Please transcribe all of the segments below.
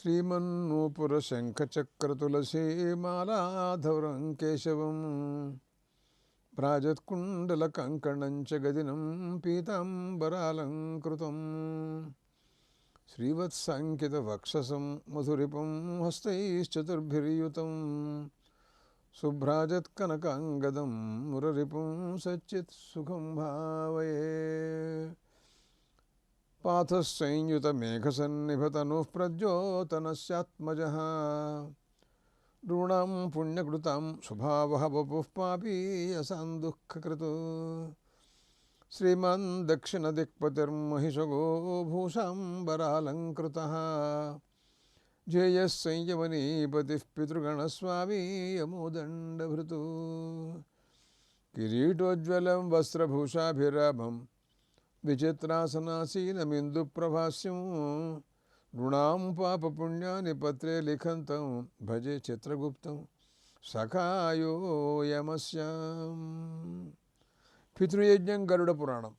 श्रीमन्नूपुरशङ्खचक्रतुलसीमालाधवरं केशवं प्राजत्कुण्डलकङ्कणं च गदिनं पीताम्बरालङ्कृतं श्रीवत्साङ्कितवक्षसं मधुरिपं हस्तैश्चतुर्भिर्युतं शुभ्राजत्कनकाङ्गदं मुररिपुं सच्चित्सुखं भावये पाथसंयुतमेघसन्निभतनुः प्रद्योतनस्यात्मजः ऋणां पुण्यकृतां स्वभावः वपुः पापीयसां दुःखकृतो श्रीमान् दक्षिणदिक्पतिर्महिषगो भूषाम्बरालङ्कृतः जेयः संयमनीपतिः पितृगणस्वामी यमोदण्डभृतो किरीटोज्ज्वलं విచిత్రాసనాసీనమిందు ప్రభాస్యం. నృణాం పాపపుణ్యాన్ని పత్రే లిఖంతం భజే చిత్రగుప్తం. సఖాయోయమస్యాం పితృయజ్ఞం గరుడ పురాణం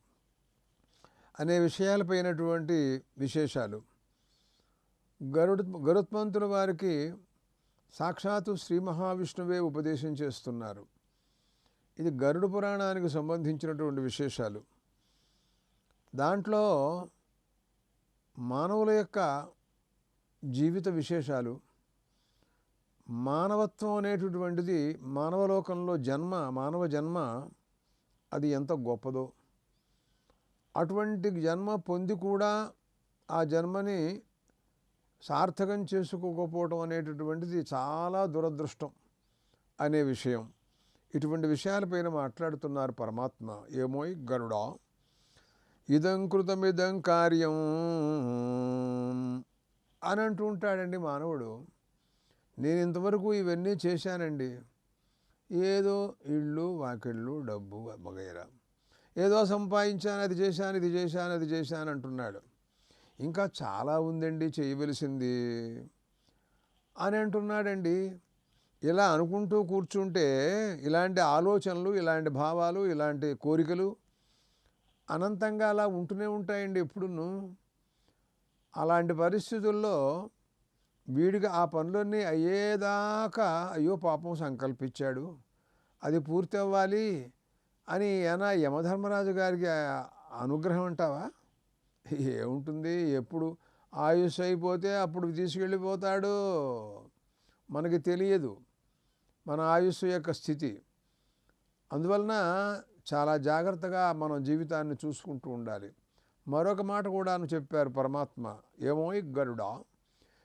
అనే విషయాలపైనటువంటి విశేషాలు. గరుడ గరుత్మంతుల వారికి సాక్షాత్తు శ్రీ మహావిష్ణువే ఉపదేశం చేస్తున్నారు. ఇది గరుడ పురాణానికి సంబంధించినటువంటి విశేషాలు. దాంట్లో మానవుల యొక్క జీవిత విశేషాలు మానవత్వం అనేటటువంటిది మానవలోకంలో జన్మ మానవ జన్మ అది ఎంత గొప్పదో. అటువంటి జన్మ పొంది కూడా ఆ జన్మని సార్థకం చేసుకోకపోవడం అనేటటువంటిది చాలా దురదృష్టం అనే విషయం. ఇటువంటి విషయాలపైన మాట్లాడుతున్నారు పరమాత్మ. ఏమోయ్ గరుడా. ఇదం కృతమిదం కార్యం అని అంటూ ఉంటాడండి మానవుడు. నేను ఇంతవరకు ఇవన్నీ చేశానండి. ఏదో ఇళ్ళు వాకిళ్ళు డబ్బు వగైరా. ఏదో సంపాదించాను అది చేశాను ఇది చేశాను అది చేశాను అంటున్నాడు. ఇంకా చాలా ఉందండి చేయవలసింది అని అంటున్నాడండి. ఇలా అనుకుంటూ కూర్చుంటే ఇలాంటి ఆలోచనలు ఇలాంటి భావాలు ఇలాంటి కోరికలు అనంతంగా అలా ఉంటూనే ఉంటాయండి ఎప్పుడును. అలాంటి పరిస్థితుల్లో వీడికి ఆ పనులన్నీ అయ్యేదాకా అయ్యో పాపం సంకల్పించాడు. అది పూర్తి అవ్వాలి అని ఏనా యమధర్మరాజు గారికి అనుగ్రహం అంటావా? ఏముంటుంది? ఎప్పుడు ఆయుష్ అయిపోతే అప్పుడు తీసుకెళ్ళిపోతాడు. మనకి తెలియదు. మన ఆయుష్ యొక్క స్థితి. అందువలన చాలా జాగ్రత్తగా మనం జీవితాన్ని చూసుకుంటూ ఉండాలి. మరొక మాట కూడా చెప్పారు పరమాత్మ ఏమో గరుడా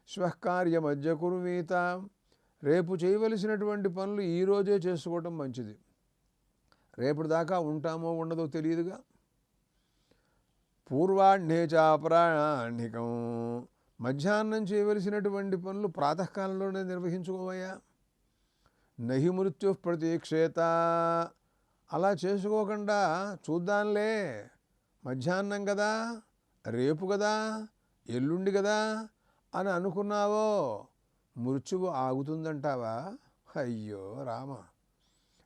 శ్వకార్య మధ్య కురువీత రేపు చేయవలసినటువంటి పనులు ఈరోజే చేసుకోవటం మంచిది. రేపటి దాకా ఉంటామో ఉండదో తెలియదుగా? పూర్వాహ్నే చాపరాణికం మధ్యాహ్నం చేయవలసినటువంటి పనులు ప్రాతకాలంలోనే నిర్వహించుకోవయ్యా. నహి మృత్యు ప్రతీక్షేత అలా చేసుకోకుండా చూద్దాంలే. మధ్యాహ్నం కదా రేపు కదా ఎల్లుండి కదా అని అనుకున్నావో మృత్యువు ఆగుతుందంటావా? అయ్యో రామ.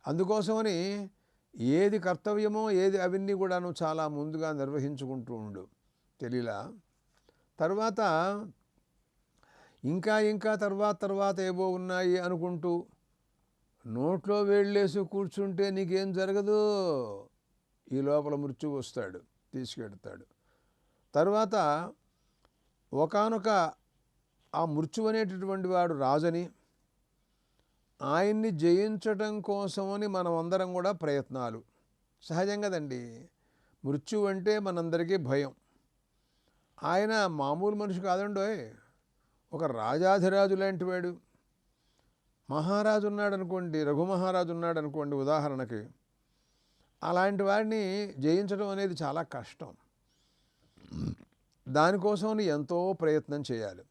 అందుకోసమని ఏది కర్తవ్యమో ఏది అవన్నీ కూడాను చాలా ముందుగా నిర్వహించుకుంటూ ఉండు. తెలియలా తర్వాత ఇంకా ఇంకా తర్వాత తర్వాత ఏవో ఉన్నాయి అనుకుంటూ నోట్లో వేళ్ళేసి కూర్చుంటే నీకేం జరగదు. ఈ లోపల మృత్యు వస్తాడు తీసుకెడతాడు. తర్వాత ఒకనొక ఆ మృత్యు అనేటటువంటి వాడు రాజని. ఆయన్ని జయించటం కోసమని మనం అందరం కూడా ప్రయత్నాలు. సహజం కదండి మృత్యు అంటే మనందరికీ భయం. ఆయన మామూలు మనిషి కాదండోయ్. ఒక రాజాధిరాజు లాంటి వాడు మహారాజు ఉన్నాడు అనుకోండి రఘుమహారాజు ఉన్నాడు అనుకోండి ఉదాహరణకి అలాంటి వాడిని జయించడం అనేది చాలా కష్టం. దానికోసం ఎంతో ప్రయత్నం చేయాలి.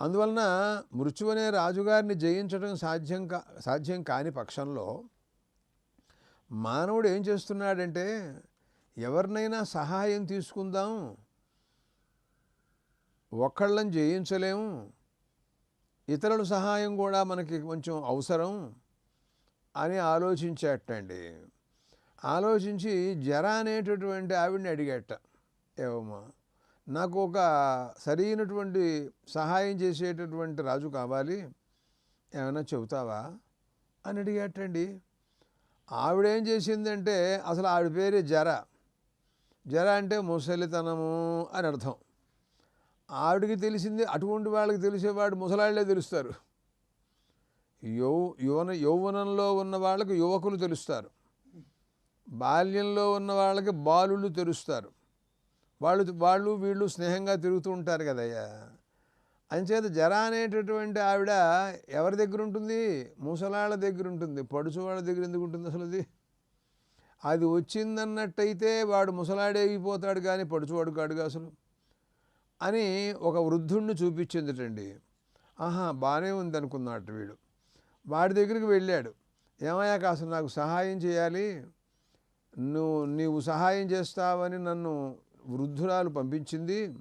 అందువలన మృత్యు అనే రాజుగారిని జయించడం సాధ్యం కా సాధ్యం కాని పక్షంలో మానవుడు ఏం చేస్తున్నాడంటే ఎవరినైనా సహాయం తీసుకుందాం ఒక్కళ్ళని జయించలేము ఇతరుల సహాయం కూడా మనకి కొంచెం అవసరం అని ఆలోచించేటండి ఆలోచించి జర అనేటటువంటి ఆవిడని అడిగేట ఏమమ్మా నాకు ఒక సరైనటువంటి సహాయం చేసేటటువంటి రాజు కావాలి ఏమైనా చెబుతావా? అని అడిగేటండి ఆవిడేం చేసిందంటే అసలు ఆవిడ పేరు జర. జర అంటే ముసలితనము అని అర్థం. ఆవిడకి తెలిసింది అటువంటి వాళ్ళకి తెలిసేవాడు ముసలాళ్ళే తెలుస్తారు. యౌ యువన యౌవనంలో ఉన్న వాళ్ళకి యువకులు తెలుస్తారు. బాల్యంలో ఉన్న వాళ్ళకి బాలులు తెలుస్తారు. వాళ్ళు వాళ్ళు వీళ్ళు స్నేహంగా తిరుగుతూ ఉంటారు కదయ్యా. అంచేత జర అనేటటువంటి ఆవిడ ఎవరి దగ్గర ఉంటుంది? ముసలాళ్ళ దగ్గర ఉంటుంది. పడుచు వాళ్ళ దగ్గర ఎందుకు ఉంటుంది అసలు అది అది వచ్చిందన్నట్టయితే వాడు ముసలాడే అయిపోతాడు కానీ పడుచువాడు కాడుగా అసలు. అని ఒక వృద్ధుణ్ణి చూపించిందిటండి. ఆహా బాగానే ఉందనుకున్నాడు వీడు. వాడి దగ్గరికి వెళ్ళాడు. ఏమయ్యా కాస్త నాకు సహాయం చేయాలి? నువ్వు నీవు సహాయం చేస్తావని నన్ను వృద్ధురాలు పంపించింది.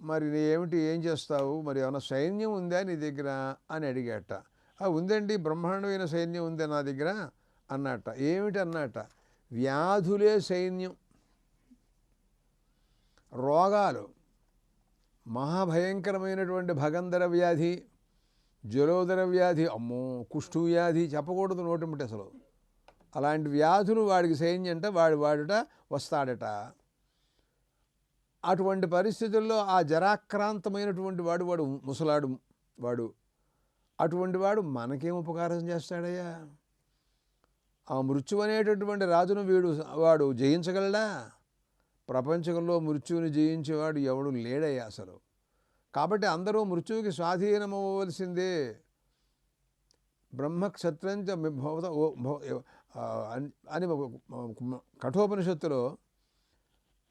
మరి ఏమిటి ఏం చేస్తావు? మరి ఏమైనా సైన్యం ఉందా నీ దగ్గర? అని అడిగాట. ఉందండి బ్రహ్మాండమైన సైన్యం ఉంది నా దగ్గర? అన్నట. ఏమిటి అన్నట? వ్యాధులే సైన్యం. రోగాలు. మహాభయంకరమైనటువంటి భగంధర వ్యాధి జలోదర వ్యాధి అమ్మో కుష్ఠు వ్యాధి చెప్పకూడదు నోటిమిటి అసలు. అలాంటి వ్యాధులు వాడికి సైన్యంట వాడు వాడుట వస్తాడట. అటువంటి పరిస్థితుల్లో ఆ జరాక్రాంతమైనటువంటి వాడు వాడు ముసలాడు వాడు. అటువంటి వాడు మనకేం ఉపకారం చేస్తాడయ్యా? ఆ మృత్యు అనేటటువంటి రాజును వీడు వాడు జయించగలడా? ప్రపంచంలో మృత్యువుని జయించేవాడు ఎవడు లేడయ్యా అసలు. కాబట్టి అందరూ మృత్యువుకి స్వాధీనమవ్వవలసిందే. బ్రహ్మక్షత్రంచ భవత భవ అని కఠోపనిషత్తులో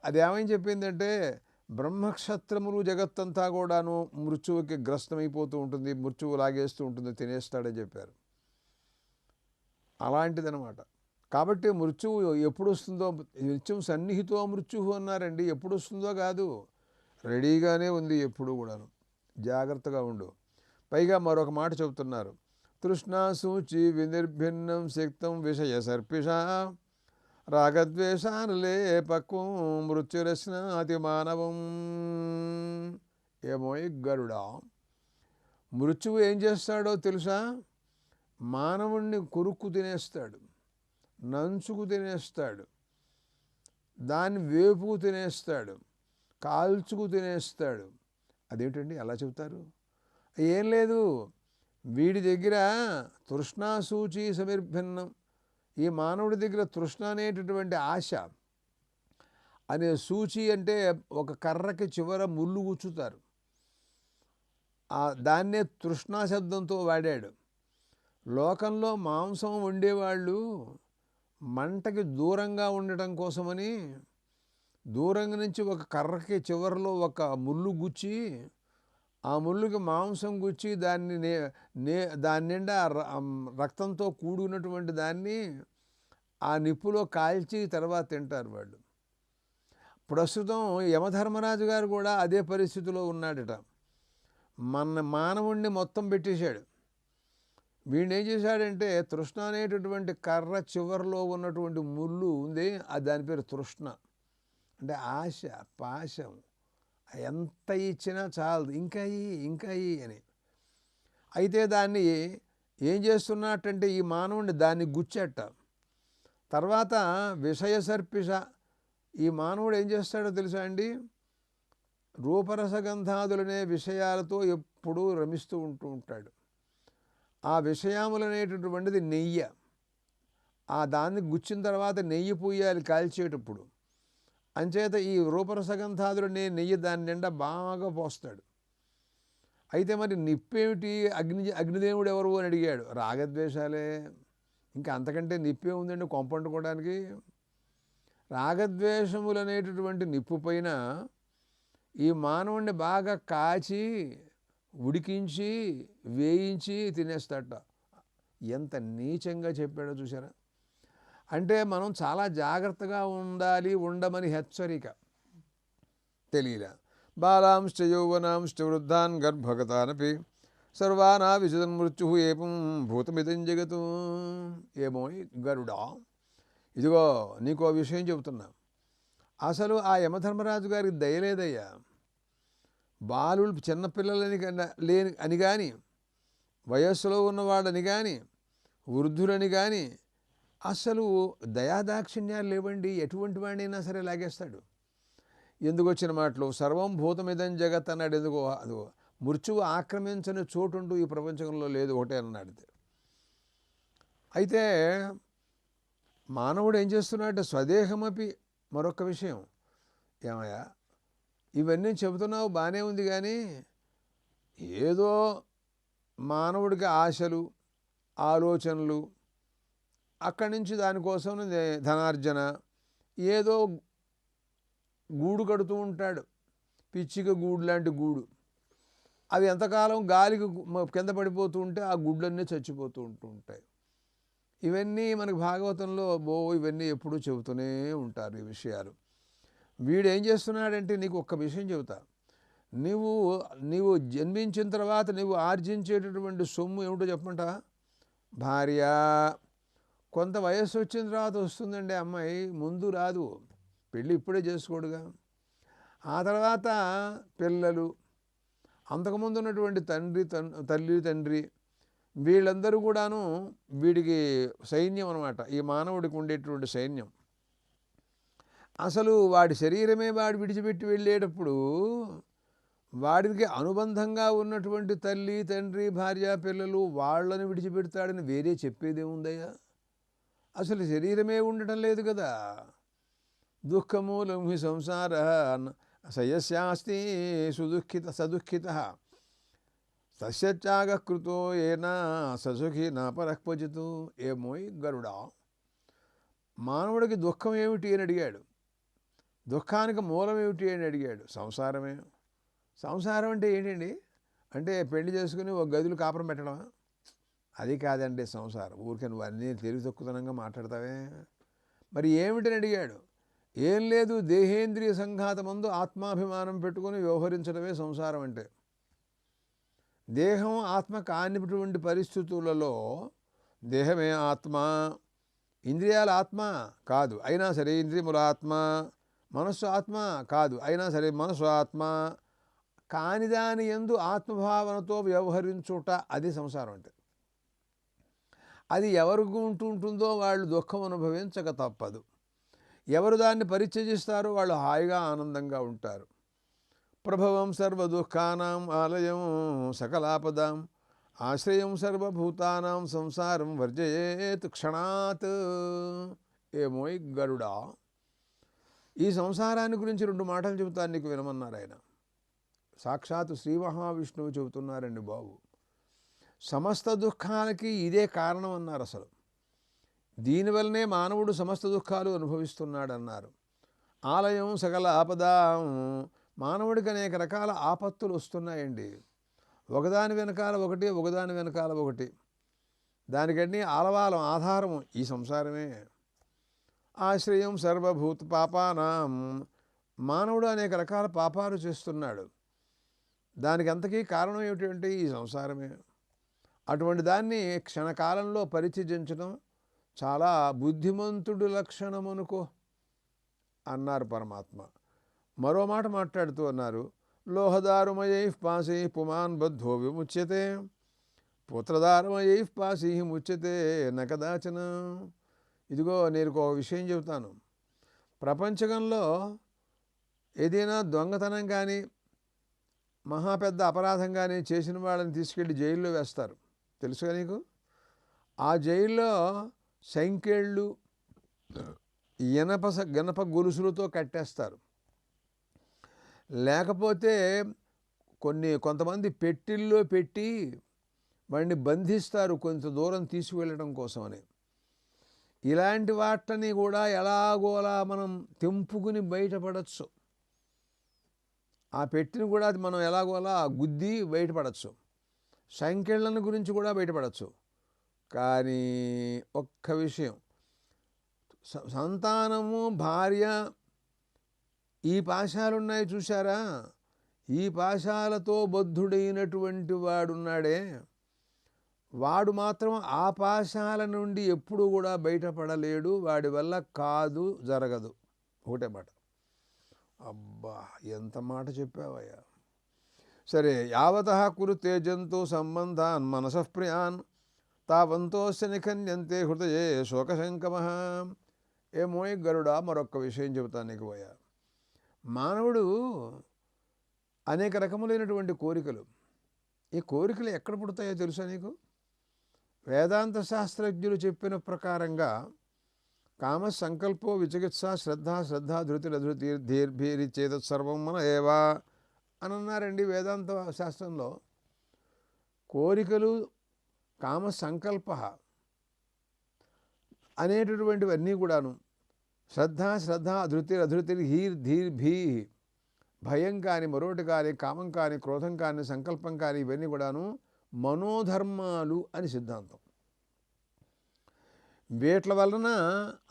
అది ఏమని చెప్పిందంటే బ్రహ్మక్షత్రములు జగత్తంతా కూడాను మృత్యువుకి గ్రస్తమైపోతూ ఉంటుంది మృత్యువు లాగేస్తూ ఉంటుంది తినేస్తాడని చెప్పారు. అలాంటిదనమాట. కాబట్టి మృత్యువు ఎప్పుడు వస్తుందో నిత్యం సన్నిహితో మృత్యువు అన్నారండి. ఎప్పుడు వస్తుందో కాదు. రెడీగానే ఉంది ఎప్పుడు కూడాను. జాగ్రత్తగా ఉండు. పైగా మరొక మాట చెబుతున్నారు. తృష్ణా సూచి వినిర్భిన్నం శక్తం విషయ సర్పిష రాగద్వేషానులే పక్వం మృత్యురశ్నాతి మానవం. ఏమోయ్ గరుడా. మృత్యువు ఏం చేస్తాడో తెలుసా? మానవుణ్ణి కొరుక్కు తినేస్తాడు. నంచుకు తినేస్తాడు. దాన్ని వేపుకు తినేస్తాడు. కాల్చుకు తినేస్తాడు. అదేమిటండి? అలా చెబుతారు? ఏం లేదు. వీడి దగ్గర తృష్ణాసూచి సమిర్భిన్నం. ఈ మానవుడి దగ్గర తృష్ణ అనేటటువంటి ఆశ. అనే సూచి అంటే ఒక కర్రకి చివర ముళ్ళు గుచ్చుతారు. దాన్నే తృష్ణా శబ్దంతో వాడాడు. లోకంలో మాంసం వండేవాళ్ళు మంటకి దూరంగా ఉండటం కోసమని దూరంగా నుంచి ఒక కర్రకి చివరిలో ఒక ముళ్ళు గుచ్చి ఆ ముళ్ళుకి మాంసం గుచ్చి దాన్ని నే నే దాని నిండా ర- రక్తంతో కూడినటువంటి దాన్ని ఆ నిప్పులో కాల్చి తర్వాత తింటారు వాళ్ళు. ప్రస్తుతం యమధర్మరాజు గారు కూడా అదే పరిస్థితిలో ఉన్నాడట. మన మానవుణ్ణి మొత్తం పెట్టేశాడు. వీడిని ఏం చేశాడంటే తృష్ణ అనేటటువంటి కర్ర చివరిలో ఉన్నటువంటి ముళ్ళు ఉంది. అది దాని పేరు తృష్ణ. అంటే ఆశ పాశం. ఎంత ఇచ్చినా చాలదు. ఇంకా ఇంకా అని. అయితే దాన్ని ఏం చేస్తున్నట్టంటే ఈ మానవుడిని దాన్ని గుచ్చేట. తర్వాత విషయ సర్పిష. ఈ మానవుడు ఏం చేస్తాడో తెలుసా అండి? రూపరసగంధాదులనే విషయాలతో ఎప్పుడూ రమిస్తూ ఉంటూ ఉంటాడు. ఆ విషయములనేటటువంటిది నెయ్యి. ఆ దాన్ని గుచ్చిన తర్వాత నెయ్యి పూయాలి కాల్చేటప్పుడు. అంచేత ఈ రూపరసగంధాదులనే నెయ్యి దాని నిండా బాగా పోస్తాడు. అయితే మరి నిప్పేమిటి? అగ్ని అగ్నిదేవుడు ఎవరు అని అడిగాడు. రాగద్వేషాలే. ఇంకా అంతకంటే నిప్పే ఉందండి కొంపండుకోవడానికి. రాగద్వేషములు అనేటటువంటి నిప్పు పైన ఈ మానవుణ్ణి బాగా కాచి ఉడికించి వేయించి తినేస్తాట. ఎంత నీచంగా చెప్పాడో చూసారా అంటే మనం చాలా జాగ్రత్తగా ఉండాలి ఉండమని హెచ్చరిక. తెలియలే. బాలాంశ్చ యౌవనాంశ్చ వృద్ధాన్ గర్భగతానపి సర్వానా విశదన్ మృత్యు ఏపం భూతమిదం జగతు. ఏమో గరుడా? ఇదిగో నీకో విషయం చెబుతున్నా. అసలు ఆ యమధర్మరాజు గారికి దయలేదయ్యా బాలుడు చిన్నపిల్లలని లేని అని కానీ వయస్సులో ఉన్నవాడని కానీ వృద్ధులని కానీ అసలు దయాదాక్షిణ్యాలు లేవండి. ఎటువంటి వాడినైనా సరే లాగేస్తాడు. ఎందుకు వచ్చిన మాటలు? సర్వం భూతమిదం జగత్ అన్నాడు ఎందుకో? అదిగో మృత్యువు ఆక్రమించని చోటుంటూ ఈ ప్రపంచంలో లేదు ఒకటే అన్నాడు. అయితే మానవుడు ఏం చేస్తున్నాడు? స్వదేహమపి మరొక విషయం. ఏమయ్యా? ఇవన్నీ చెబుతున్నావు బాగానే ఉంది కానీ ఏదో మానవుడికి ఆశలు ఆలోచనలు అక్కడి నుంచి దానికోసం ధనార్జన ఏదో గూడు కడుతూ ఉంటాడు. పిచ్చిక గూడు లాంటి గూడు. అవి ఎంతకాలం గాలికి కింద పడిపోతూ ఉంటే ఆ గుడ్లన్నీ చచ్చిపోతూ ఉంటూ ఉంటాయి. ఇవన్నీ మనకు భాగవతంలో బో ఇవన్నీ ఎప్పుడూ చెబుతూనే ఉంటారు ఈ విషయాలు. వీడు ఏం చేస్తున్నాడంటే నీకు ఒక్క విషయం చెబుతా. నీవు నీవు జన్మించిన తర్వాత నీవు ఆర్జించేటటువంటి సొమ్ము ఏమిటో చెప్పమంట? భార్య కొంత వయస్సు వచ్చిన తర్వాత వస్తుందండి అమ్మాయి ముందు రాదు. పెళ్ళి ఇప్పుడే చేసుకోడుగా. ఆ తర్వాత పిల్లలు అంతకుముందు ఉన్నటువంటి తండ్రి తన్ తల్లి తండ్రి వీళ్ళందరూ కూడాను వీడికి సైన్యం అనమాట ఈ మానవుడికి ఉండేటువంటి సైన్యం. అసలు వాడి శరీరమే వాడు విడిచిపెట్టి వెళ్ళేటప్పుడు వాడికి అనుబంధంగా ఉన్నటువంటి తల్లి తండ్రి భార్య పిల్లలు వాళ్ళని విడిచిపెడతాడని వేరే చెప్పేదేముందయ్యా? అసలు శరీరమే ఉండటం లేదు కదా. దుఃఖము హి సంసార సయస్యాస్తి సుదుఃఖిత సదుఃఖిత. సస్యత్యాగకృతో ఏనా ససుఖి నా పరక్వచితు ఏమోయ్ గరుడా. మానవుడికి దుఃఖం ఏమిటి అని అడిగాడు. దుఃఖానికి మూలం ఏమిటి అని అడిగాడు. సంసారమే. సంసారం అంటే ఏంటండి? అంటే పెళ్ళి చేసుకుని ఒక గదులు కాపురం పెట్టడమా? అది కాదండి సంసారం. ఊరికే నువ్వు అన్నీ తెలివి తక్కువతనంగా మాట్లాడతావే. మరి ఏమిటని అడిగాడు? ఏం లేదు దేహేంద్రియ సంఘాతమందు ఆత్మాభిమానం పెట్టుకొని వ్యవహరించడమే సంసారం అంటే. దేహం ఆత్మ కానిటువంటి పరిస్థితులలో దేహమే ఆత్మ. ఇంద్రియాల ఆత్మ కాదు. అయినా సరే ఇంద్రియముల ఆత్మ. మనస్సు ఆత్మ కాదు. అయినా సరే మనస్సు ఆత్మ కాని దాని ఎందు ఆత్మభావనతో వ్యవహరించుట అది సంసారం అంటే. అది ఎవరికి ఉంటుంటుందో వాళ్ళు దుఃఖం అనుభవించక తప్పదు. ఎవరు దాన్ని పరిత్యజిస్తారో వాళ్ళు హాయిగా ఆనందంగా ఉంటారు. ప్రభవం సర్వ దుఃఖానాం ఆలయం సకలాపదాం. ఆశ్రయం సర్వభూతానాం సంసారం వర్జయేత్ క్షణాత్. ఏమోయ్ గరుడా? ఈ సంసారాన్ని గురించి రెండు మాటలు చెబుతాను నీకు వినమన్నారు ఆయన. సాక్షాత్ శ్రీ మహావిష్ణువు చెబుతున్నారండి బాబు. సమస్త దుఃఖాలకి ఇదే కారణం అన్నారు అసలు దీనివల్లనే మానవుడు సమస్త దుఃఖాలు అనుభవిస్తున్నాడు అన్నారు ఆలయం సకల ఆపద మానవుడికి అనేక రకాల ఆపత్తులు వస్తున్నాయండి. ఒకదాని వెనకాల ఒకటి ఒకదాని వెనకాల ఒకటి. దానికన్నీ ఆలవాలం ఆధారము ఈ సంసారమే. ఆశ్రయం సర్వభూత పాపానాం. మానవుడు అనేక రకాల పాపాలు చేస్తున్నాడు. దానికి అంతకీ కారణం ఏమిటంటే ఈ సంసారమే. అటువంటి దాన్ని క్షణకాలంలో పరిత్యజించడం చాలా బుద్ధిమంతుడు లక్షణం అనుకో అన్నారు పరమాత్మ. మరో మాట మాట్లాడుతూ అన్నారు లోహదారుమయై పాశై పుమాన్ బద్ధో విముచ్యతే పుత్రదారుమయై పాశై ముచ్యతే నకదాచన ఇదిగో నేను ఒక విషయం చెబుతాను. ప్రపంచకంలో ఏదైనా దొంగతనం కానీ మహా పెద్ద అపరాధం కానీ చేసిన వాళ్ళని తీసుకెళ్ళి జైల్లో వేస్తారు. తెలుసుగా నీకు? ఆ జైల్లో సంఖ్యళ్ళు ఇనప స- గనప గొలుసులతో కట్టేస్తారు. లేకపోతే కొన్ని కొంతమంది పెట్టిల్లో పెట్టి వాడిని బంధిస్తారు కొంత దూరం తీసుకువెళ్ళడం కోసమని. ఇలాంటి వాటిని కూడా ఎలాగోలా మనం తెంపుకుని బయటపడచ్చు. ఆ పెట్టిని కూడా మనం ఎలాగోలా గుద్ది బయటపడచ్చు. సంఖ్యలను గురించి కూడా బయటపడచ్చు. కానీ ఒక్క విషయం. సంతానము భార్య ఈ పాశాలు ఉన్నాయి చూసారా ఈ పాశాలతో బద్ధుడైనటువంటి వాడున్నాడే. వాడు మాత్రం ఆ పాశాల నుండి ఎప్పుడు కూడా బయటపడలేడు వాడి వల్ల కాదు జరగదు. ఒకటే మాట. అబ్బా ఎంత మాట చెప్పావయ్యా. సరే యావత కురు తేజంతో సంబంధాన్ మనసః ప్రియాన్ తావంతోస్య నిఖన్యంతే హృదయే శోకశంకమ. ఏమోయ్ గరుడా మరొక్క విషయం చెబుతాను నీకు పోయా మానవుడు అనేక రకములైనటువంటి కోరికలు. ఈ కోరికలు ఎక్కడ పుడతాయో తెలుసా నీకు? వేదాంత శాస్త్రజ్ఞులు చెప్పిన ప్రకారంగా కామ సంకల్పో విచికిత్స శ్రద్ధ శ్రద్ధ ధృతి ధృతి ధీర్భీరిచేత సర్వం మన ఏవా అని అన్నారండి వేదాంత శాస్త్రంలో. కోరికలు కామ సంకల్ప అనేటటువంటివన్నీ కూడాను. శ్రద్ధ శ్రద్ధ అధృతి అధృతి హీర్ ధీర్ భీ భయం కానీ మరొకటి కానీ కామం కానీ క్రోధం కానీ సంకల్పం కానీ ఇవన్నీ కూడాను మనోధర్మాలు అని సిద్ధాంతం. వీట్ల వలన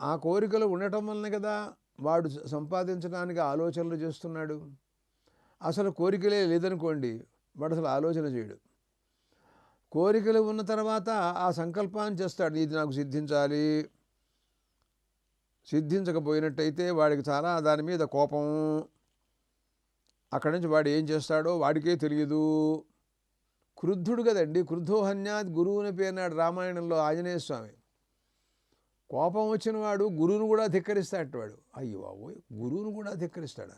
ఆ కోరికలు ఉండటం వలన కదా వాడు సంపాదించడానికి ఆలోచనలు చేస్తున్నాడు. అసలు కోరికలే లేదనుకోండి వాడు అసలు ఆలోచన చేయడు. కోరికలు ఉన్న తర్వాత ఆ సంకల్పాన్ని చేస్తాడు. ఇది నాకు సిద్ధించాలి. సిద్ధించకపోయినట్టయితే వాడికి చాలా దాని మీద కోపం. అక్కడి నుంచి వాడు ఏం చేస్తాడో వాడికే తెలియదు. క్రుద్ధుడు కదండి. క్రుద్ధోహన్యాత్ గురువుని పేరునాడు రామాయణంలో ఆంజనేయ స్వామి. కోపం వచ్చిన వాడు గురువును కూడా ధిక్కరిస్తాడు వాడు. అయ్యో బాబోయ్ గురువును కూడా ధిక్కరిస్తాడా?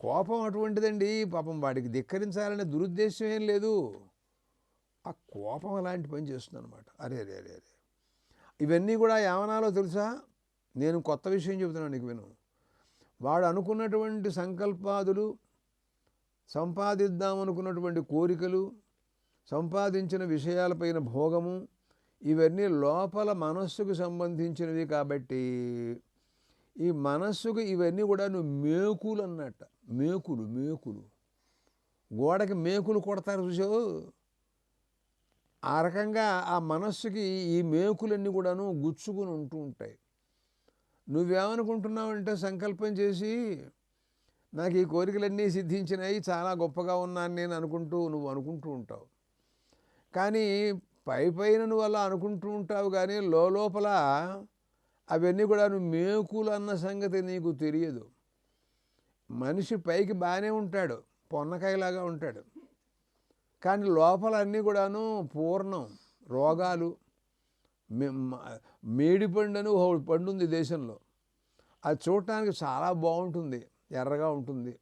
కోపం అటువంటిదండి. పాపం వాడికి ధిక్కరించాలనే దురుద్దేశం ఏం లేదు. ఆ కోపం అలాంటి పని చేస్తుంది అనమాట అరే అరే అరే అరే. ఇవన్నీ కూడా ఏమనాలో తెలుసా? నేను కొత్త విషయం చెబుతున్నాను నీకు విను. వాడు అనుకున్నటువంటి సంకల్పాదులు సంపాదిద్దామనుకున్నటువంటి కోరికలు సంపాదించిన విషయాలపైన భోగము ఇవన్నీ లోపల మనస్సుకు సంబంధించినవి కాబట్టి ఈ మనస్సుకు ఇవన్నీ కూడా నువ్వు మేకులు అన్నట్ట మేకులు. మేకులు గోడకి మేకులు కొడతారు చూసావు ఆ రకంగా ఆ మనస్సుకి ఈ మేకులన్నీ కూడాను గుచ్చుకుని ఉంటూ ఉంటాయి. నువ్వేమనుకుంటున్నావంటే సంకల్పం చేసి నాకు ఈ కోరికలన్నీ సిద్ధించినాయి చాలా గొప్పగా ఉన్నాను నేను అనుకుంటూ నువ్వు అనుకుంటూ ఉంటావు. కానీ పై పైన నువ్వు అలా అనుకుంటూ ఉంటావు కానీ లోపల అవన్నీ కూడా నువ్వు మేకులు అన్న సంగతి నీకు తెలియదు. మనిషి పైకి బాగానే ఉంటాడు పొన్నకాయలాగా ఉంటాడు. కానీ లోపల అన్నీ కూడాను పూర్ణం రోగాలు మేడిపండు అని ఒక పండు ఉంది దేశంలో. అది చూడటానికి చాలా బాగుంటుంది ఎర్రగా ఉంటుంది.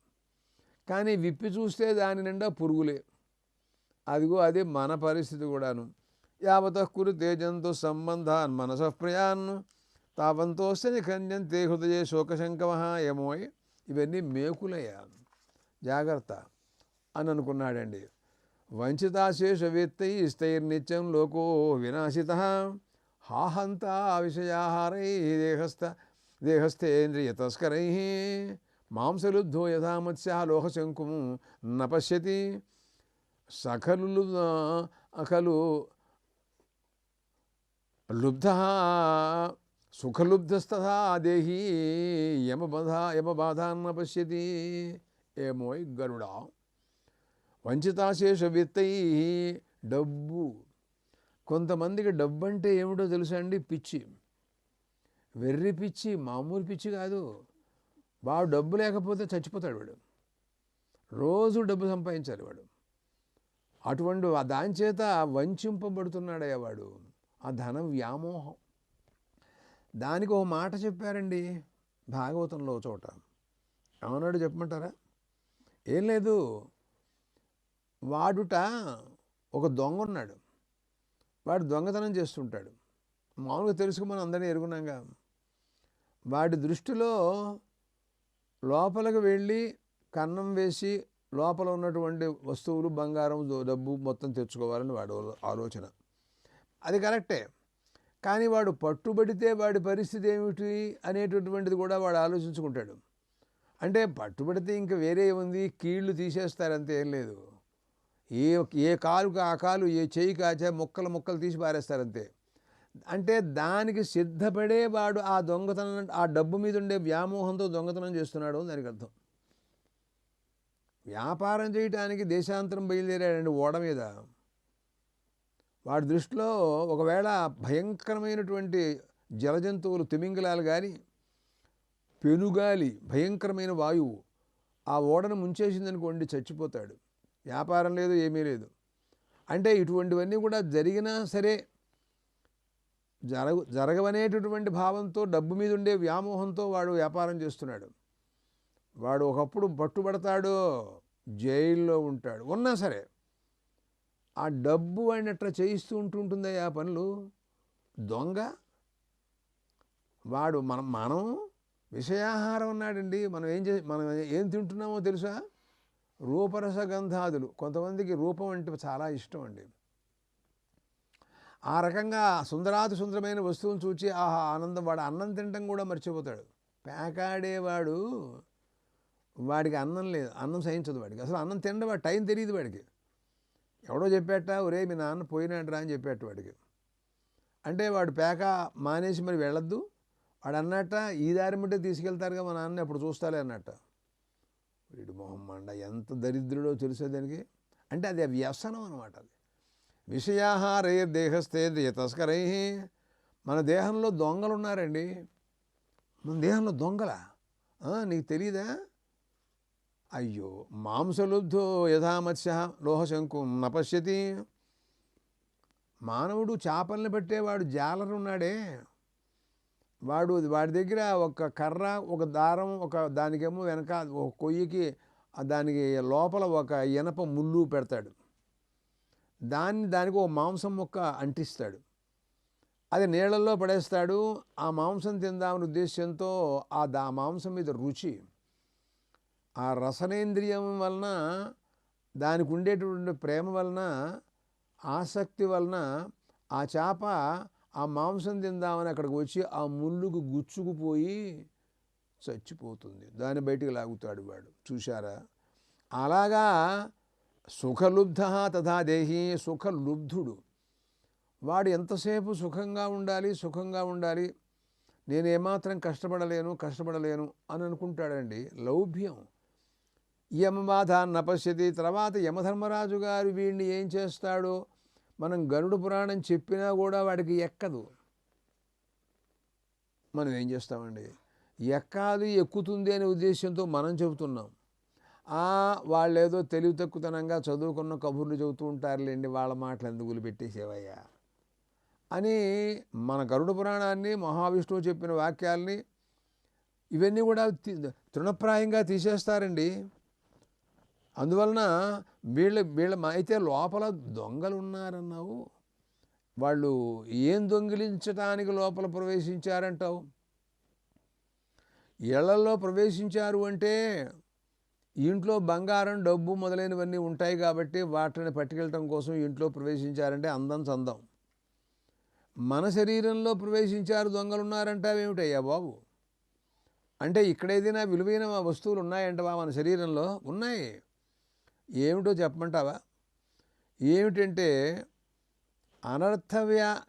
కానీ విప్పి చూస్తే దాని నిండా పురుగులే. అదిగో అది మన పరిస్థితి కూడాను. యావత కురు తేజంతో సంబంధాన్ మనసప్రయాన్ తావంతోస్తే తే హృదయ శోకశంకమ ఏమోయ్ ఇవన్నీ మేకులయ్యా జాగ్రత్త అని అనుకున్నాడండి వంచితాశేష వేత్తై స్థైర్నిత్యం లోకో వినాశిత హాహంత విషయాహారై దేహస్థ దేహస్థేంద్రియ తస్కరై మాంసలుబ్ధో యథా లోహశంకుము న పశ్యతి సఖలు అఖలు లుబ్ధ సుఖలుబ్ధస్తథా దేహి యమబధ యమబాధాన్న పశ్యతి. ఏమోయ్ గరుడ. వంచితాశేష విత్తై డబ్బు. కొంతమందికి డబ్బు అంటే ఏమిటో తెలుసా అండి? పిచ్చి. వెర్రి పిచ్చి మామూలు పిచ్చి కాదు. బాగా డబ్బు లేకపోతే చచ్చిపోతాడు వాడు. రోజు డబ్బు సంపాదించాలి వాడు. అటువంటి దాని చేత వంచింపబడుతున్నాడయ్యా వాడు. ఆ ధనం వ్యామోహం. దానికి ఒక మాట చెప్పారండి భాగవతంలో చోట. ఏమన్నాడు చెప్పమంటారా? ఏం లేదు. వాడుట ఒక దొంగ ఉన్నాడు. వాడు దొంగతనం చేస్తుంటాడు. మామూలుగా తెలుసుకు మనం అందరినీ ఎరుగున్నాగా. వాడి దృష్టిలో లోపలికి వెళ్ళి కన్నం వేసి లోపల ఉన్నటువంటి వస్తువులు బంగారం డబ్బు మొత్తం తెచ్చుకోవాలని వాడు ఆలోచన. అది కరెక్టే. కానీ వాడు పట్టుబడితే వాడి పరిస్థితి ఏమిటి అనేటటువంటిది కూడా వాడు ఆలోచించుకుంటాడు. అంటే పట్టుబడితే ఇంకా వేరే ఉంది కీళ్ళు తీసేస్తారంతే ఏం లేదు. ఏ ఏ కాలుకి ఆ కాలు ఏ చేయి కాచే ముక్కలు ముక్కలు తీసి పారేస్తారంతే. అంటే దానికి సిద్ధపడే వాడు ఆ దొంగతనం ఆ డబ్బు మీద ఉండే వ్యామోహంతో దొంగతనం చేస్తున్నాడు అని దానికి అర్థం. వ్యాపారం చేయటానికి దేశాంతరం బయలుదేరాడండి ఓడ మీద. వాడి దృష్టిలో ఒకవేళ భయంకరమైనటువంటి జలజంతువులు తిమింగలాలు కానీ పెనుగాలి భయంకరమైన వాయువు ఆ ఓడను ముంచేసిందనుకోండి చచ్చిపోతాడు. వ్యాపారం లేదు ఏమీ లేదు. అంటే ఇటువంటివన్నీ కూడా జరిగినా సరే జరగ జరగవనేటటువంటి భావంతో డబ్బు మీద ఉండే వ్యామోహంతో వాడు వ్యాపారం చేస్తున్నాడు. వాడు ఒకప్పుడు పట్టుబడతాడు జైల్లో ఉంటాడు. ఉన్నా సరే ఆ డబ్బు వాడిని అట్లా చేయిస్తూ ఉంటుంటుందా ఆ పనులు? దొంగ? వాడు మనం మనం విషయాహారం ఉన్నాడండి. మనం ఏం చే మనం ఏం తింటున్నామో తెలుసా? రూపరసగంధాదులు కొంతమందికి రూపం అంటే చాలా ఇష్టం అండి. ఆ రకంగా సుందరాతి సుందరమైన వస్తువులు చూచి ఆహా ఆనందం వాడు అన్నం తినటం కూడా మర్చిపోతాడు. పేకాడేవాడు వాడికి అన్నం లేదు అన్నం సహించదు వాడికి. అసలు అన్నం తినడం వాడు టైం తెలియదు వాడికి. ఎవడో చెప్పేట ఒరే మీ నాన్న పోయినాడు అని చెప్పేట వాడికి. అంటే వాడు పేక మానేసి మరి వెళ్ళొద్దు. వాడు అన్నట్ట ఈ దారి మట్టే తీసుకెళ్తారుగా మా నాన్న ఎప్పుడు చూస్తాలే అన్నట్ట. వీడు మొహం మండ ఎంత దరిద్రుడో తెలిసే దానికి? అంటే అది వ్యసనం అనమాట అది. విషయాహారే దేహస్థే తస్కరై. మన దేహంలో దొంగలు ఉన్నారండి. మన దేహంలో దొంగల? నీకు తెలీదా? అయ్యో మాంసలుబ్ధో యథామత్స్య లోహశంకు నపశ్యతి. మానవుడు చేపలను పెట్టేవాడు జాలర్ ఉన్నాడే వాడు వాడి దగ్గర ఒక కర్ర ఒక దారం ఒక దానికేమో వెనక ఒక కొయ్యికి దానికి లోపల ఒక ఇనప ముళ్ళు పెడతాడు. దాన్ని దానికి ఒక మాంసం మొక్క అంటిస్తాడు. అది నీళ్ళల్లో పడేస్తాడు. ఆ మాంసం తిందామని ఉద్దేశంతో ఆ దా మాంసం మీద రుచి ఆ రసనేంద్రియం వలన దానికి ఉండేటువంటి ప్రేమ వలన ఆసక్తి వలన ఆ చేప ఆ మాంసం తిందామని అక్కడికి వచ్చి ఆ ముళ్ళుకు గుచ్చుకుపోయి చచ్చిపోతుంది. దాన్ని బయటికి లాగుతాడు వాడు. చూశారా? అలాగా సుఖలుబ్ధ తథా దేహి సుఖలుబ్ధుడు. వాడు ఎంతసేపు సుఖంగా ఉండాలి సుఖంగా ఉండాలి నేను ఏమాత్రం కష్టపడలేను కష్టపడలేను అని అనుకుంటాడండి. లౌభ్యం. యమబాధ నపశ్యతి తర్వాత యమధర్మరాజు గారు వీడిని ఏం చేస్తాడో? మనం గరుడు పురాణం చెప్పినా కూడా వాడికి ఎక్కదు. మనం ఏం చేస్తామండి? ఎక్కాలి ఎక్కుతుంది అనే ఉద్దేశంతో మనం చెబుతున్నాం. వాళ్ళేదో తెలివి తక్కువతనంగా చదువుకున్న కబుర్లు చెబుతూ ఉంటారులేండి వాళ్ళ మాటలు ఎందుకు పెట్టేసేవయ్యా అని మన గరుడ పురాణాన్ని మహావిష్ణువు చెప్పిన వాక్యాల్ని ఇవన్నీ కూడా తృణప్రాయంగా తీసేస్తారండి. అందువలన వీళ్ళ వీళ్ళ అయితే లోపల దొంగలు ఉన్నారన్నావు వాళ్ళు ఏం దొంగిలించటానికి లోపల ప్రవేశించారంటావు? ఇళ్ళలో ప్రవేశించారు అంటే ఇంట్లో బంగారం డబ్బు మొదలైనవన్నీ ఉంటాయి కాబట్టి వాటిని పట్టుకెళ్ళటం కోసం ఇంట్లో ప్రవేశించారంటే అందం చందం మన శరీరంలో ప్రవేశించారు దొంగలు ఉన్నారంటావేమిటయ్యా బాబు? అంటే ఇక్కడ ఏదైనా విలువైన వస్తువులు ఉన్నాయంటవా మన శరీరంలో? ఉన్నాయి. ఏమిటో చెప్పమంటావా? ఏమిటంటే అనర్థవ్యా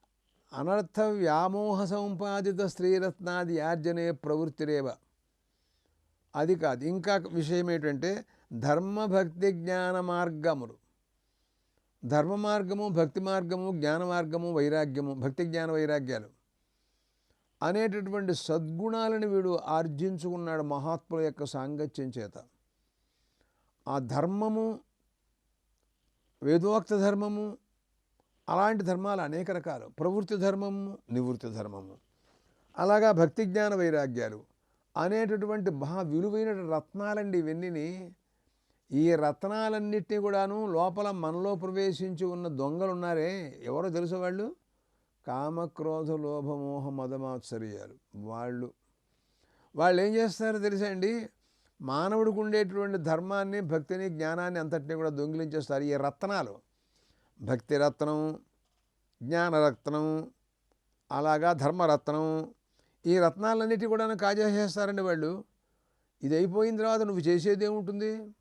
అనర్థ వ్యామోహ సంపాదిత స్త్రీరత్నాది యార్జనే ప్రవృత్తిరేవ. అది కాదు. ఇంకా విషయం ఏంటంటే ధర్మభక్తి జ్ఞాన మార్గములు. ధర్మ మార్గము భక్తి మార్గము జ్ఞాన మార్గము వైరాగ్యము భక్తి జ్ఞాన వైరాగ్యాలు. అనేటటువంటి సద్గుణాలను వీడు ఆర్జించుకున్నాడు మహాత్ముల యొక్క సాంగత్యం చేత. ఆ ధర్మము వేదోక్త ధర్మము అలాంటి ధర్మాలు అనేక రకాలు. ప్రవృత్తి ధర్మము నివృత్తి ధర్మము. అలాగా భక్తి జ్ఞాన వైరాగ్యాలు అనేటటువంటి మహా విలువైన రత్నాలండి ఇవన్నీ ఈ రత్నాలన్నిటినీ కూడాను లోపల మనలో ప్రవేశించి ఉన్న దొంగలు ఉన్నారే ఎవరో తెలుసు వాళ్ళు? కామక్రోధ లోభమోహ మదమాత్సర్యాలు. వాళ్ళు వాళ్ళు ఏం చేస్తారో తెలుసా అండి? మానవుడికి ఉండేటువంటి ధర్మాన్ని భక్తిని జ్ఞానాన్ని అంతటినీ కూడా దొంగిలించేస్తారు ఈ రత్నాలు. భక్తి రత్నం జ్ఞానరత్నం అలాగా ధర్మరత్నం ఈ రత్నాలన్నిటి కూడా కాజేసేస్తారండి వాళ్ళు. ఇది అయిపోయిన తర్వాత నువ్వు చేసేది ఏముంటుంది?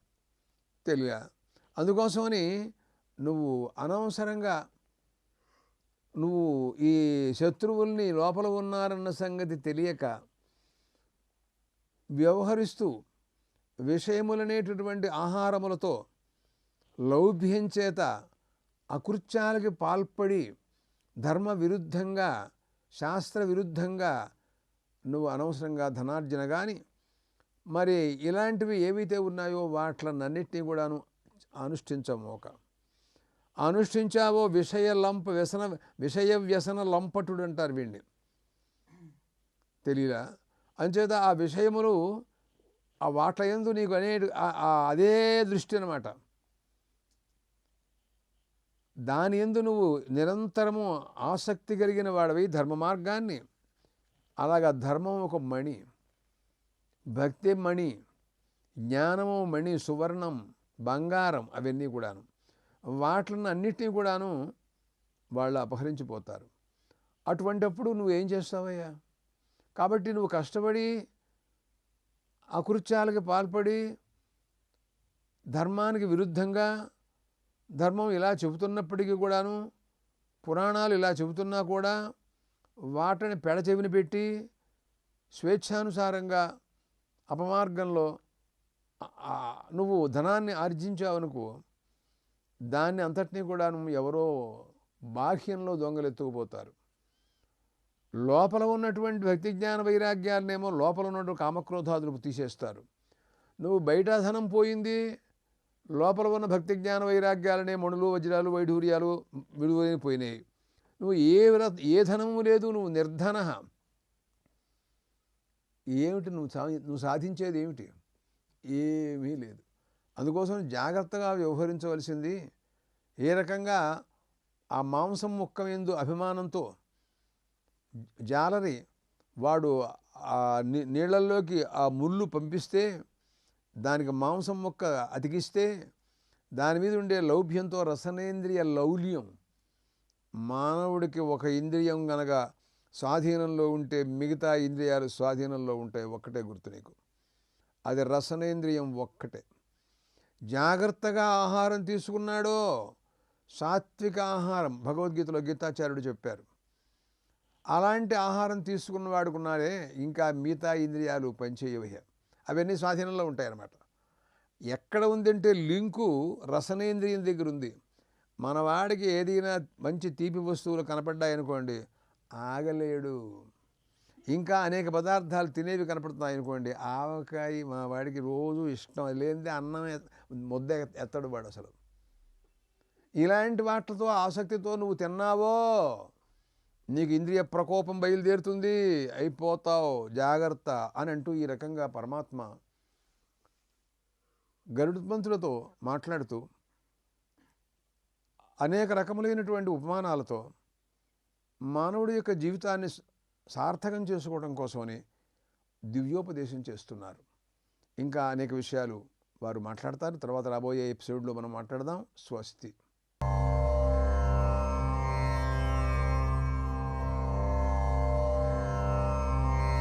తెలియ అందుకోసమని నువ్వు అనవసరంగా నువ్వు ఈ శత్రువుల్ని లోపల ఉన్నారన్న సంగతి తెలియక వ్యవహరిస్తూ విషయములనేటటువంటి ఆహారములతో లౌభ్యం చేత అకృత్యాలకి పాల్పడి ధర్మ విరుద్ధంగా శాస్త్ర విరుద్ధంగా నువ్వు అనవసరంగా ధనార్జన కానీ మరి ఇలాంటివి ఏవైతే ఉన్నాయో వాటిలన్నింటినీ కూడాను అనుష్ఠించమోక ఒక. అనుష్ఠించావో విషయ లంప వ్యసన విషయ వ్యసన లంపటుడు అంటారు వీడిని తెలియలా అంచేత ఆ విషయములు ఆ వాట్ల ఎందు నీకు అనే అదే దృష్టి అనమాట దాని ఎందు నువ్వు నిరంతరము ఆసక్తి కలిగిన వాడవి ధర్మ మార్గాన్ని. అలాగా ధర్మం ఒక మణి భక్తి మణి జ్ఞానము మణి సువర్ణం బంగారం అవన్నీ కూడాను. వాటిని అన్నిటినీ కూడాను వాళ్ళు అపహరించిపోతారు. అటువంటప్పుడు నువ్వు ఏం చేస్తావయ్యా? కాబట్టి నువ్వు కష్టపడి అకృత్యాలకి పాల్పడి ధర్మానికి విరుద్ధంగా ధర్మం ఇలా చెబుతున్నప్పటికీ కూడాను పురాణాలు ఇలా చెబుతున్నా కూడా వాటిని పెడచెవిని పెట్టి స్వేచ్ఛానుసారంగా అపమార్గంలో నువ్వు ధనాన్ని ఆర్జించావనుకో దాన్ని అంతటినీ కూడా ఎవరో బాహ్యంలో దొంగలు ఎత్తుకుపోతారు లోపల ఉన్నటువంటి భక్తి జ్ఞాన వైరాగ్యాలనేమో లోపల ఉన్నటువంటి కామక్రోధాదులు తీసేస్తారు. నువ్వు బయట ధనం పోయింది లోపల ఉన్న భక్తి జ్ఞాన వైరాగ్యాలనే మణులు వజ్రాలు వైఢూర్యాలు విడువని పోయినాయి. నువ్వు ఏ వ్ర- ఏ ధనము లేదు నువ్వు నిర్ధన. ఏమిటి నువ్వు సా నువ్వు సాధించేది ఏమిటి? ఏమీ లేదు. అందుకోసం జాగ్రత్తగా వ్యవహరించవలసింది ఏ రకంగా ఆ మాంసం ముక్క ఎందు అభిమానంతో జాలరి వాడు ఆ నీ- నీళ్ళల్లోకి ఆ ముళ్ళు పంపిస్తే దానికి మాంసం ముక్క అతికిస్తే దాని మీద ఉండే లౌభ్యంతో రసనేంద్రియ లౌల్యం మానవుడికి ఒక ఇంద్రియం గనక స్వాధీనంలో ఉంటే మిగతా ఇంద్రియాలు స్వాధీనంలో ఉంటాయి ఒక్కటే గుర్తు నీకు. అది రసనేంద్రియం ఒక్కటే. జాగ్రత్తగా ఆహారం తీసుకున్నాడో సాత్విక ఆహారం. భగవద్గీతలో గీతాచార్యుడు చెప్పారు అలాంటి ఆహారం తీసుకున్న వాడుకున్నారే ఇంకా మిగతా ఇంద్రియాలు పనిచేయవే. అవన్నీ స్వాధీనంలో ఉంటాయన్నమాట. ఎక్కడ ఉందంటే లింకు రసనేంద్రియం దగ్గర ఉంది. మనవాడికి ఏదైనా మంచి తీపి వస్తువులు కనపడ్డాయనుకోండి ఆగలేడు. ఇంకా అనేక పదార్థాలు తినేవి కనపడుతున్నాయి అనుకోండి ఆవకాయ మా వాడికి రోజు ఇష్టం. లేనిదే అన్నం ముద్ద ఎత్తడు వాడు అసలు. ఇలాంటి వాటితో ఆసక్తితో నువ్వు తిన్నావో నీకు ఇంద్రియ ప్రకోపం బయలుదేరుతుంది అయిపోతావు జాగ్రత్త అని అంటూ ఈ రకంగా పరమాత్మ గరుడుపంతులతో మాట్లాడుతూ అనేక రకములైనటువంటి ఉపమానాలతో మానవుడి యొక్క జీవితాన్ని సార్థకం చేసుకోవడం కోసమని దివ్యోపదేశం చేస్తున్నారు. ఇంకా అనేక విషయాలు వారు మాట్లాడతారు. తర్వాత రాబోయే ఎపిసోడ్లో మనం మాట్లాడదాం. స్వస్తి.